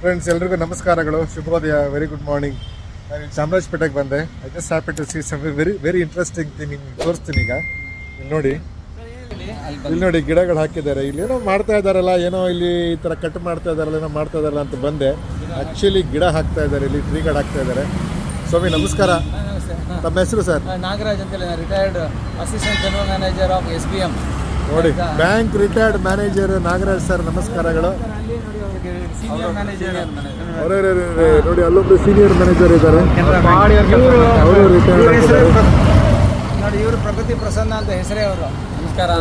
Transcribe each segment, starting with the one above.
Friends ಎಲ್ರಿಗೂ ನಮಸ್ಕಾರಗಳು. ಶುಭೋದಯ ವೆರಿ ಗುಡ್ ಮಾರ್ನಿಂಗ್ ನಾನು ಚಾಮರಾಜಪೇಟೆಗೆ ಬಂದೆ. I just happy to see some very very interesting thing ನಿಮ್ಗೆ ತೋರಿಸ್ತೀನಿ ಈಗ. ಇಲ್ಲಿ ನೋಡಿ. ಇಲ್ಲಿ ನೋಡಿ ಗಿಡಗಳು ಹಾಕಿದ್ದಾರೆ. ಇಲ್ಲಿ ಏನೋ ಮಾಡ್ತಾ ಇದ್ದಾರಲ್ಲ ಏನೋ ಇಲ್ಲಿ ಈ ಥರ ಕಟ್ ಮಾಡ್ತಾ ಇದ್ದಾರಲ್ಲ ಏನೋ ಮಾಡ್ತಾ ಇದ್ದಾರಲ್ಲ ಅಂತ ಬಂದೆ. ಆ್ಯಕ್ಚುಲಿ ಗಿಡ ಹಾಕ್ತಾ ಇದ್ದಾರೆ ಇಲ್ಲಿ ಟ್ರೀ ಗಾರ್ಡ್ ಹಾಕ್ತಾ ಇದ್ದಾರೆ. ಸ್ವಾಮಿ ನಮಸ್ಕಾರ. ತಮ್ಮ ಹೆಸರು ಸರ್ ನಾಗರಾಜ್ ಅಂತೇಳಿ retired assistant general manager of S B M ನೋಡಿ bank retired manager Nagaraj sir ನಮಸ್ಕಾರಗಳು. ನೋಡಿ ಅಲ್ಲೊಬ್ರು ಸೀನಿಯರ್ ಮ್ಯಾನೇಜರ್ ಇದ್ದಾರೆ. ನೋಡಿ ಇವರು ಪ್ರಗತಿ ಪ್ರಸನ್ನ ಅಂತ ಹೆಸರೇ ಅವರು. ನಮಸ್ಕಾರ.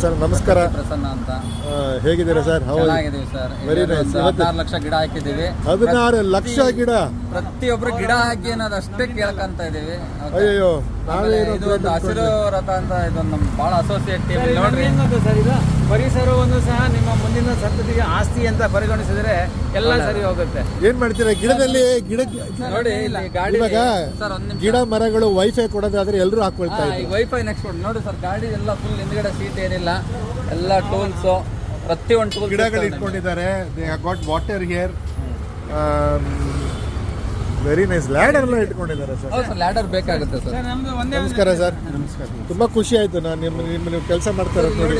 ಸರ್ ನಮಸ್ಕಾರ. ಪ್ರಸನ್ನ ಅಂತ. ಆ, ಹೇಗಿದ್ದೀರಾ ಸರ್? ಹೌದು ಚೆನ್ನಾಗಿದ್ದೀವಿ ಸರ್. Very nice. ಹದಿನಾರು ಲಕ್ಷ ಗಿಡ ಹಾಕಿದ್ದೀವಿ. ಹದಿನಾರು ಲಕ್ಷ ಗಿಡ? ಪ್ರತಿಯೊಬ್ರು ಗಿಡ ಹಾಕಿ ಅನ್ನೋದು ಅಷ್ಟೇ ಕೇಳ್ಕೊಂತ ಇದೀವಿ Okay. ಅಯ್ಯೋ ಆಮೇಲೆ ನಾವೇನು ಇದು ಒಂದು ಹಸಿರು ರಥ ಅಂತ ಇದೊಂದು ಬಹಳ ಅಸೋಸಿಯೇಟ್ ಟೀಮ್ ನೋಡ್ರಿ. ಸರ್ ಇದು ಪರಿಸರವನ್ನು ಸಹ ನಿಮ್ಮ ಮುಂದಿನ ಸಂತತಿಗೆ ಆಸ್ತಿ ಅಂತ ಪರಿಗಣಿಸಿದ್ರೆ ಎಲ್ಲ ಸರಿ ಹೋಗುತ್ತೆ. ಏನ್ ಮಾಡ್ತೀರಾ? ಗಿಡದಲ್ಲಿ ಗಿಡ ನೋಡಿ ಇಲ್ಲಿ ಗಾಡಿ ಇವಾಗ ಸರ್ ಒಂದ್ ನಿಮಿಷ. ಗಿಡ ಮರಗಳು ವೈಫೈ ಕೊಡೋದಾದ್ರೆ ಎಲ್ಲರೂ ಹಾಕೊಳ್ತಾ ಇದ್ರು. ವೈಫೈ ನೆಕ್ಸ್ಟ್ ನೋಡಿ ಸರ್ ಗಾಡಿ ಎಲ್ಲ ಫುಲ್ ಹಿಂದ್ಗಡೆ ಸೀಟ್ ಏನಿಲ್ಲ ಎಲ್ಲ ಟೂಲ್ಸ್ ಪ್ರತಿಯೊಂದು ಟೂಲ್ ಗಿಡಗಳು ಇಟ್ಕೊಂಡಿದ್ದಾರೆ. They got water here very nice ladder ಎಲ್ಲ ಇಟ್ಕೊಂಡಿದ್ದಾರೆ ಸರ್ ಹೌದು ಸರ್ ಲ್ಯಾಡರ್ ಬೇಕಾಗುತ್ತೆ ಸರ್ ನಮ್ದು ಒಂದೇ ನಮಸ್ಕಾರ ಸರ್ ನಮಸ್ಕಾರ. ತುಂಬಾ ಖುಷಿ ಆಯ್ತು. ನಾನು ನಿಮ್ಮ ನಿಮ್ಮ ನೀವು ಕೆಲಸ ಮಾಡ್ತಾ ಇರೋದು ನೋಡಿ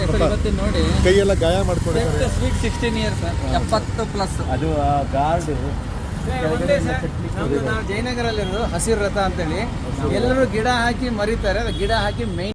ನೋಡಿ. ಕೈಯೆಲ್ಲ ಗಾಯ ಮಾಡ್ಕೊಂಡಿದ್ದಾರೆ. ಸ್ವೀಟ್ ಇಯರ್ ಸರ್ ಎಪ್ಪತ್ತು ಪ್ಲಸ್ ಅದು ಗಾರ್ಡ್ ಒಂದೇ ಸರ್ ನಮ್ದು ನಾವು ಜಯನಗರಲ್ಲಿರೋದು ಹಸಿರು ರಥ ಅಂತೇಳಿ. ಎಲ್ಲರೂ ಗಿಡ ಹಾಕಿ ಮರಿತಾರೆ. ಗಿಡ ಹಾಕಿ ಮೈನ್